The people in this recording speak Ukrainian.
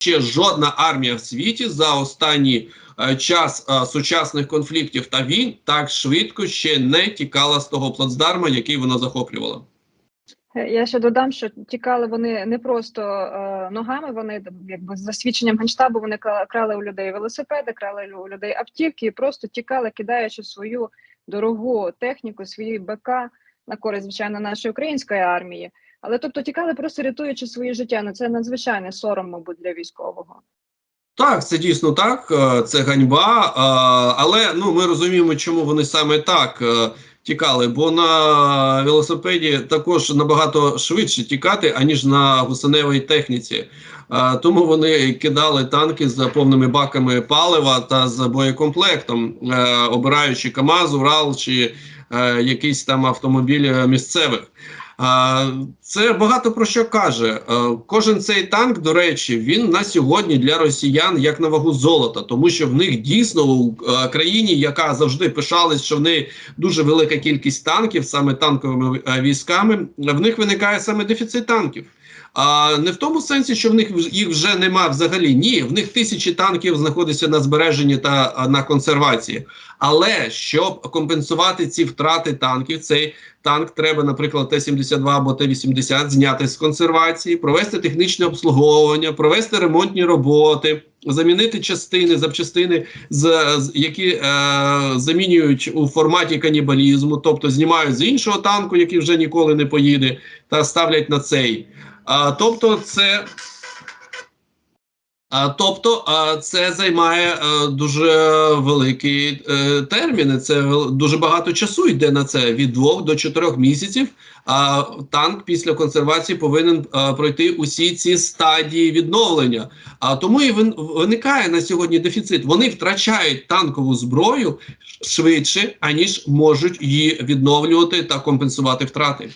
ще жодна армія в світі за останній е, час е, сучасних конфліктів та війн так швидко ще не тікала з того плацдарма, який вона захоплювала. Е, Я ще додам, що тікали вони не просто е, ногами, вони якби за свідченням генштабу вони крали у людей велосипеди, крали у людей автівки і просто тікали, кидаючи свою дорогу техніку, свої БК на користь, звичайно, нашої української армії. Але тобто тікали, просто рятуючи своє життя. Ну це надзвичайний сором, мабуть, для військового. Так, це дійсно так, е, це ганьба, е, але ну ми розуміємо, чому вони саме так е, тікали, бо на велосипеді також набагато швидше тікати, аніж на гусеневій техніці. Тому вони кидали танки з повними баками палива та з боєкомплектом, обираючи КАМАЗ, Урал чи якийсь там автомобіль місцевих. Це багато про що каже. Е, Кожен цей танк, до речі, він на сьогодні для росіян як на вагу золота, тому що в них дійсно у е, країні, яка завжди пишалась, що в неї дуже велика кількість танків, саме танковими е, військами, в них виникає саме дефіцит танків. А не в тому сенсі, що в них їх вже нема взагалі. Ні, в них тисячі танків знаходяться на збереженні та на консервації. Але щоб компенсувати ці втрати танків, цей танк треба, наприклад, Т-72 або Т-80 зняти з консервації, провести технічне обслуговування, провести ремонтні роботи, замінити частини, запчастини, з, які е, замінюють у форматі канібалізму, тобто знімають з іншого танку, який вже ніколи не поїде, та ставлять на цей. А, тобто, це. А, тобто, а, це займає е, дуже великі е, терміни. Це дуже багато часу йде на це від двох до чотирьох місяців. А танк після консервації повинен е, пройти усі ці стадії відновлення. А тому і вин- виникає на сьогодні дефіцит. Вони втрачають танкову зброю швидше, аніж можуть її відновлювати та компенсувати втрати.